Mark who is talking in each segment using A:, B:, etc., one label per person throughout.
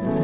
A: Thank you.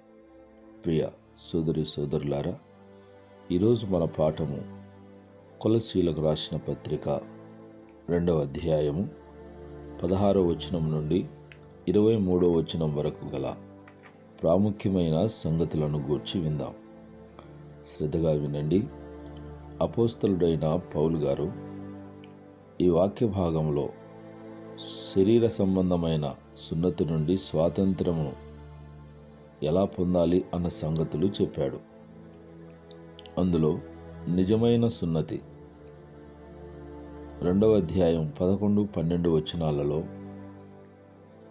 A: ప్రియ సోదరి సోదరులారా ఈరోజు మన పాఠము కులశీలకు రాసిన పత్రిక రెండవ అధ్యాయము పదహారవ వచనం నుండి ఇరవై మూడవ వచనం వరకు గల ప్రాముఖ్యమైన సంగతులను గూర్చి విందాం. శ్రద్ధగా వినండి. అపోస్తలుడైన పౌలు గారు ఈ వాక్య భాగంలో శరీర సంబంధమైన సున్నతి నుండి స్వాతంత్రమును ఎలా పొందాలి అన్న సంగతులు చెప్పాడు. అందులో నిజమైన సున్నతి. రెండవ అధ్యాయం పదకొండు పన్నెండు వచనాలలో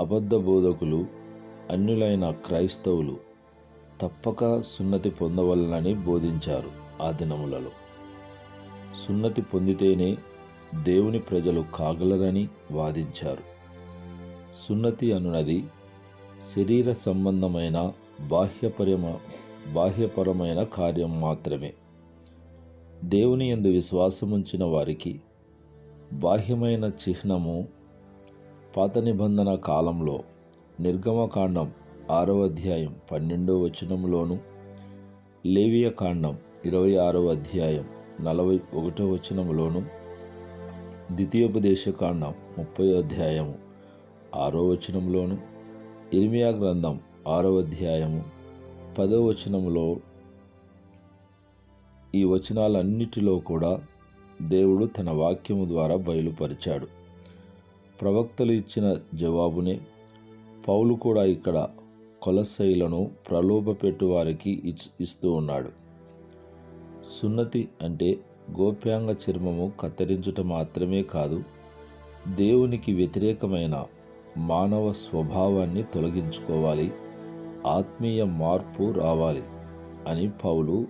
A: అబద్ధ బోధకులు అన్యులైన క్రైస్తవులు తప్పక సున్నతి పొందవలనని బోధించారు ఆ దినములలో. సున్నతి పొందితేనే దేవుని ప్రజలు కాగలరని వాదించారు. సున్నతి అనునది శరీర సంబంధమైన బాహ్యపరమ బాహ్యపరమైన కార్యం మాత్రమే. దేవుని ఎందు విశ్వాసముంచిన వారికి బాహ్యమైన చిహ్నము పాత నిబంధన కాలంలో నిర్గమకాండం ఆరవ అధ్యాయం పన్నెండవ వచనంలోను లేవియ కాండం ఇరవై ఆరవ అధ్యాయం నలభై ఒకటో వచనంలోను ద్వితీయోపదేశకాండం ముప్పై అధ్యాయము ఆరో వచనంలోను ఇర్మియా గ్రంథం ఆరో అధ్యాయము పదో వచనంలో ఈ వచనాలన్నిటిలో కూడా దేవుడు తన వాక్యము ద్వారా బయలుపరిచాడు. ప్రవక్తలు ఇచ్చిన జవాబునే పౌలు కూడా ఇక్కడ కొలసైలను ప్రలోభపెట్టు వారికి ఇస్తూ ఉన్నాడు. సున్నతి అంటే గోప్యాంగ చర్మము కత్తిరించుట మాత్రమే కాదు దేవునికి వ్యతిరేకమైన మానవ స్వభావాన్ని తొలగించుకోవాలి ఆత్మీయ మార్పు రావాలి అని పౌలు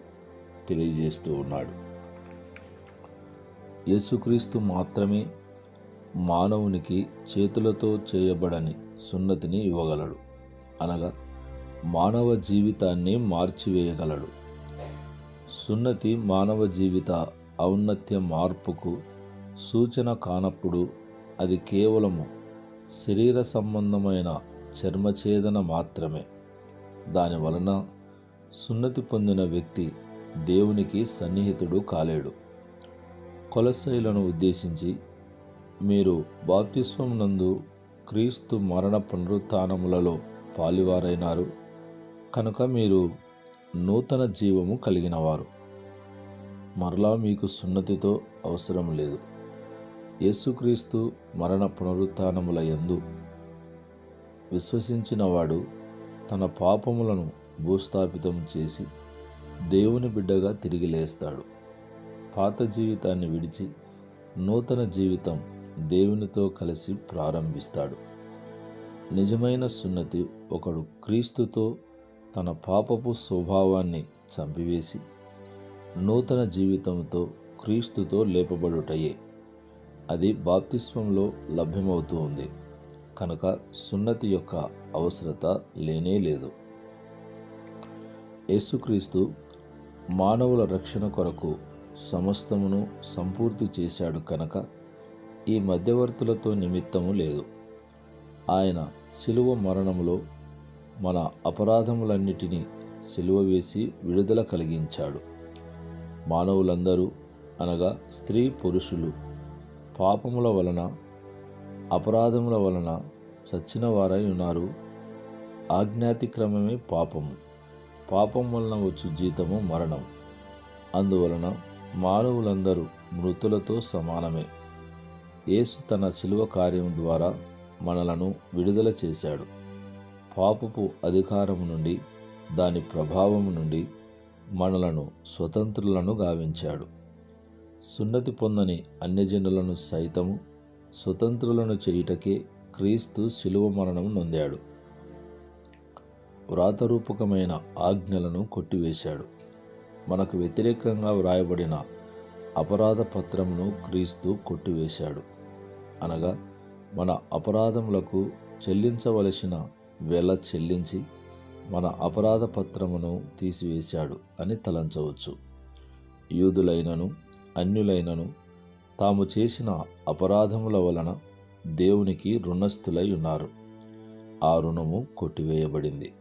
A: తెలియజేస్తూ ఉన్నాడు. యేసుక్రీస్తు మాత్రమే మానవునికి చేతులతో చేయబడని సున్నతిని ఇవ్వగలడు. అనగా మానవ జీవితాన్ని మార్చివేయగలడు. సున్నతి మానవ జీవిత ఔన్నత్య మార్పుకు సూచన కానప్పుడు అది కేవలము శరీర సంబంధమైన చర్మఛేదన మాత్రమే. దాని వలన సున్నతి పొందిన వ్యక్తి దేవునికి సన్నిహితుడు కాలేడు. కొలసైలను ఉద్దేశించి మీరు బాప్తిస్వం నందు క్రీస్తు మరణ పునరుత్నములలో పాలివారైనారు. కనుక మీరు నూతన జీవము కలిగినవారు. మరలా మీకు సున్నతితో అవసరం లేదు. యేసుక్రీస్తు మరణ పునరుత్నముల యందు విశ్వసించినవాడు తన పాపములను భూస్థాపితం చేసి దేవుని బిడ్డగా తిరిగి లేస్తాడు. పాత జీవితాన్ని విడిచి నూతన జీవితం దేవునితో కలిసి ప్రారంభిస్తాడు. నిజమైన సున్నతి ఒకడు క్రీస్తుతో తన పాపపు స్వభావాన్ని చంపివేసి నూతన జీవితంతో క్రీస్తుతో లేపబడుటయే. అది బాప్తిస్వంలో లభ్యమవుతూ ఉంది. కనుక సున్నతి యొక్క అవసరత లేనే లేదు. యేసుక్రీస్తు మానవుల రక్షణ కొరకు సమస్తమును సంపూర్తి చేశాడు కనుక ఈ మధ్యవర్తులతో నిమిత్తము లేదు. ఆయన శిలువ మరణములో మన అపరాధములన్నిటినీ సిలువ వేసి విడుదల కలిగించాడు. మానవులందరూ అనగా స్త్రీ పురుషులు పాపముల వలన అపరాధముల వలన చచ్చిన వారై ఉన్నారు. ఆజ్ఞాతిక్రమమే పాపము పాపం వలన వచ్చు జీతము మరణం. అందువలన మానవులందరూ మృతులతో సమానమే. యేసు తన శిలువ కార్యం ద్వారా మనలను విడుదల చేశాడు. పాపపు అధికారము నుండి దాని ప్రభావము నుండి మనలను స్వతంత్రులను గావించాడు. సున్నతి పొందని అన్యజనులను సైతము స్వతంత్రులను చేయుటకే క్రీస్తు శిలువ మరణం నొందాడు. వ్రాతరూపకమైన ఆజ్ఞలను కొట్టివేశాడు. మనకు వ్యతిరేకంగా వ్రాయబడిన అపరాధ పత్రమును క్రీస్తు కొట్టివేశాడు. అనగా మన అపరాధములకు చెల్లించవలసిన వెల చెల్లించి మన అపరాధ పత్రమును తీసివేశాడు అని తలంచవచ్చు. యూదులైనను అన్యులైనను తాము చేసిన అపరాధముల వలన దేవునికి రుణస్థులై ఉన్నారు. ఆ రుణము కొట్టివేయబడింది.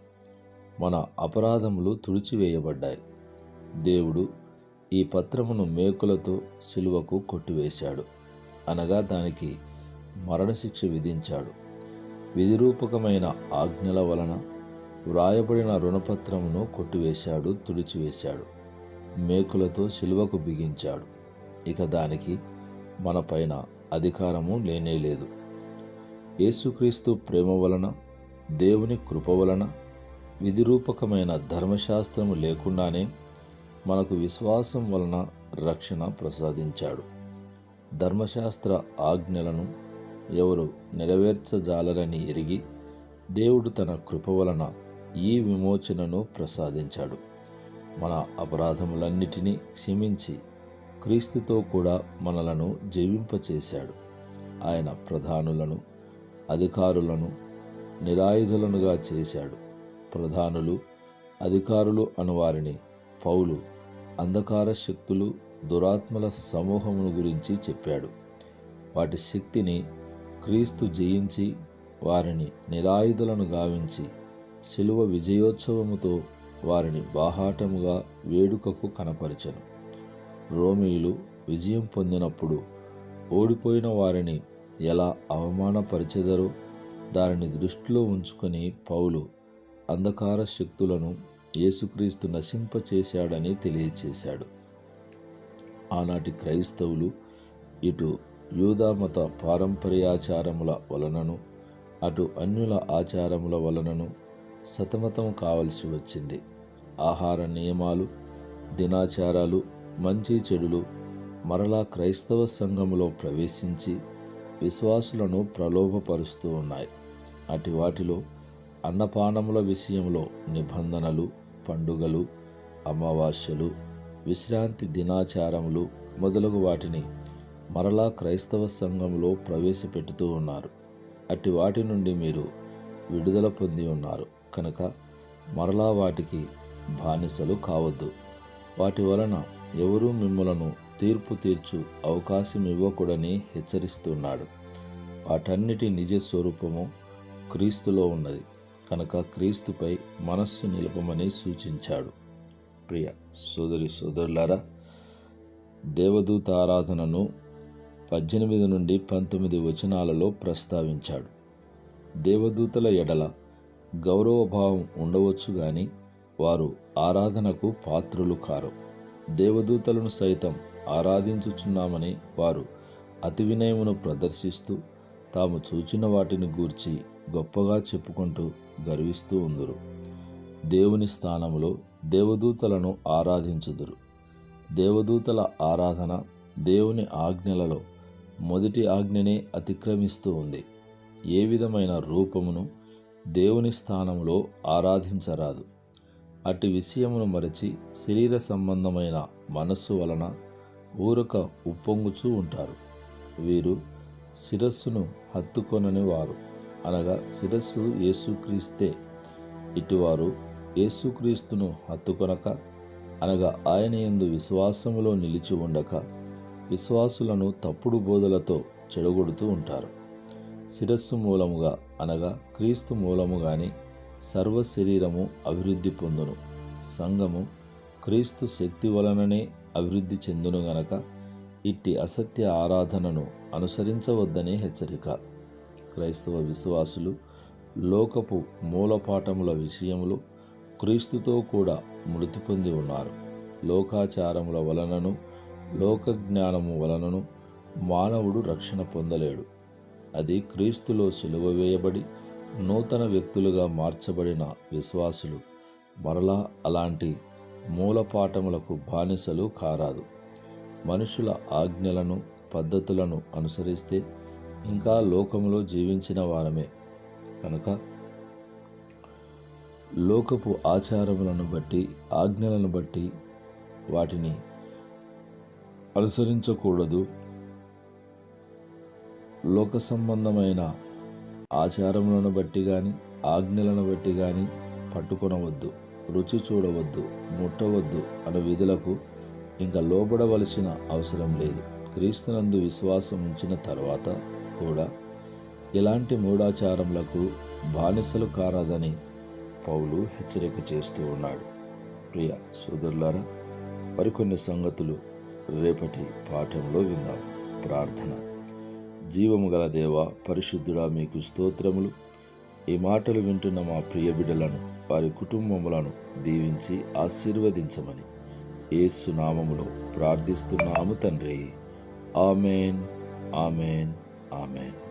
A: మన అపరాధములు తుడిచివేయబడ్డాయి. దేవుడు ఈ పత్రమును మేకులతో సిలువకు కొట్టివేశాడు. అనగా దానికి మరణశిక్ష విధించాడు. విధిరూపకమైన ఆజ్ఞల వలన వ్రాయబడిన రుణపత్రమును కొట్టివేశాడు తుడిచివేశాడు. మేకులతో సిలువకు బిగించాడు. ఇక దానికి మనపైన అధికారము లేనేలేదు యేసుక్రీస్తు ప్రేమ వలన దేవుని కృప వలన విధిరూపకమైన ధర్మశాస్త్రము లేకుండానే మనకు విశ్వాసం వలన రక్షణ ప్రసాదించాడు. ధర్మశాస్త్ర ఆజ్ఞలను ఎవరు నెరవేర్చజాలరని ఎరిగి దేవుడు తన కృప వలన ఈ విమోచనను ప్రసాదించాడు. మన అపరాధములన్నిటినీ క్షమించి క్రీస్తుతో కూడా మనలను జీవింపచేశాడు. ఆయన ప్రధానులను అధికారులను నిరాయుధులనుగా చేశాడు. ప్రధానులు అధికారులు అనువారిని పౌలు అంధకార శక్తులు దురాత్మల సమూహమును గురించి చెప్పాడు. వాటి శక్తిని క్రీస్తు జయించి వారిని నిరాయుధులను గావించి శిలువ విజయోత్సవముతో వారిని బాహాటముగా వేడుకకు కనపరిచెను. రోమియులు విజయం పొందినప్పుడు ఓడిపోయిన వారిని ఎలా అవమానపరిచెదరో దానిని దృష్టిలో ఉంచుకొని పౌలు అంధకార శక్తులను యేసుక్రీస్తు నశింపచేశాడని తెలియచేశాడు. ఆనాటి క్రైస్తవులు ఇటు యూదామత పారంపర్యాచారముల వలనను అటు అన్యుల ఆచారముల వలనను సతమతం కావలసి వచ్చింది. ఆహార నియమాలు దినాచారాలు మంచి చెడులు మరలా క్రైస్తవ సంఘములో ప్రవేశించి విశ్వాసులను ప్రలోభపరుస్తూ ఉన్నాయి. అటు వాటిలో అన్నపానముల విషయంలో నిబంధనలు పండుగలు అమావాస్యలు విశ్రాంతి దినాచారములు మొదలగు వాటిని మరలా క్రైస్తవ సంఘంలో ప్రవేశపెడుతూ ఉన్నారు. అట్టి వాటి నుండి మీరు విడుదల పొంది ఉన్నారు. కనుక మరలా వాటికి బానిసలు కావద్దు. వాటి వలన ఎవరూ మిమ్మలను తీర్పు తీర్చు అవకాశం ఇవ్వకూడని హెచ్చరిస్తున్నాడు. వాటన్నిటి నిజ స్వరూపము క్రీస్తులో ఉన్నది. కనుక క్రీస్తుపై మనస్సు నిలపమని సూచించాడు. ప్రియ సోదరి సోదరులారా దేవదూత ఆరాధనను పద్దెనిమిది నుండి పంతొమ్మిది వచనాలలో ప్రస్తావించాడు. దేవదూతల ఎడల గౌరవభావం ఉండవచ్చు కానీ వారు ఆరాధనకు పాత్రులు కారు. దేవదూతలను సైతం ఆరాధించుచున్నామని వారు అతి వినయమును ప్రదర్శిస్తూ తాము చూచిన వాటిని గూర్చి గొప్పగా చెప్పుకుంటూ గర్విస్తూ ఉందురు. దేవుని స్థానంలో దేవదూతలను ఆరాధించుదురు. దేవదూతల ఆరాధన దేవుని ఆజ్ఞలలో మొదటి ఆజ్ఞనే అతిక్రమిస్తూ ఉంది. ఏ విధమైన రూపమును దేవుని స్థానంలో ఆరాధించరాదు. అట్టి విషయమును మరచి శరీర సంబంధమైన మనస్సు వలన ఊరక ఉప్పొంగుచూ ఉంటారు. వీరు శిరస్సును హత్తుకొనని వారు. అనగా శిరస్సు యేసుక్రీస్తే ఇటువారు యేసుక్రీస్తును హత్తుకొనక అనగా ఆయన యందు విశ్వాసములో నిలిచి ఉండక విశ్వాసులను తప్పుడు బోధలతో చెడగొడుతూ ఉంటారు. శిరస్సు మూలముగా అనగా క్రీస్తు మూలముగాని సర్వ శరీరము అభివృద్ధి పొందును. సంఘము క్రీస్తు శక్తి వలననే అభివృద్ధి చెందును గనక ఇట్టి అసత్య ఆరాధనను అనుసరించవద్దనే హెచ్చరిక. క్రైస్తవ విశ్వాసులు లోకపు మూలపాఠముల విషయంలో క్రీస్తుతో కూడా మృతి పొంది ఉన్నారు. లోకాచారముల వలనను లోక జ్ఞానము వలనను మానవుడు రక్షణ పొందలేడు. అది క్రీస్తులో సిలువ వేయబడి నూతన వ్యక్తులుగా మార్చబడిన విశ్వాసులు. మరలా అలాంటి మూలపాఠములకు బానిసలు కారాదు. మనుషుల ఆజ్ఞలను పద్ధతులను అనుసరిస్తే ఇంకా లోకములో జీవించిన వారమే. కనుక లోకపు ఆచారములను బట్టి ఆజ్ఞలను బట్టి వాటిని అనుసరించకూడదు. లోక సంబంధమైన ఆచారములను బట్టి కానీ ఆజ్ఞలను బట్టి కానీ పట్టుకొనవద్దు రుచి చూడవద్దు ముట్టవద్దు అనే విధులకు ఇంకా లోబడవలసిన అవసరం లేదు. క్రీస్తునందు విశ్వాసం ఉంచిన తర్వాత కూడా ఇలాంటి మూఢాచారములకు బానిసలు కారాదని పౌలు హెచ్చరిక చేస్తూ ఉన్నాడు. ప్రియ సోదరులారా మరికొన్ని సంగతులు రేపటి పాఠంలో విందాం. ప్రార్థన. జీవము గల దేవ పరిశుద్ధుడా మీకు స్తోత్రములు. ఈ మాటలు వింటున్న మా ప్రియ బిడ్డలను వారి కుటుంబములను దీవించి ఆశీర్వదించమని ఏసునామములో ప్రార్థిస్తున్నాము తండ్రి. Amen amen amen.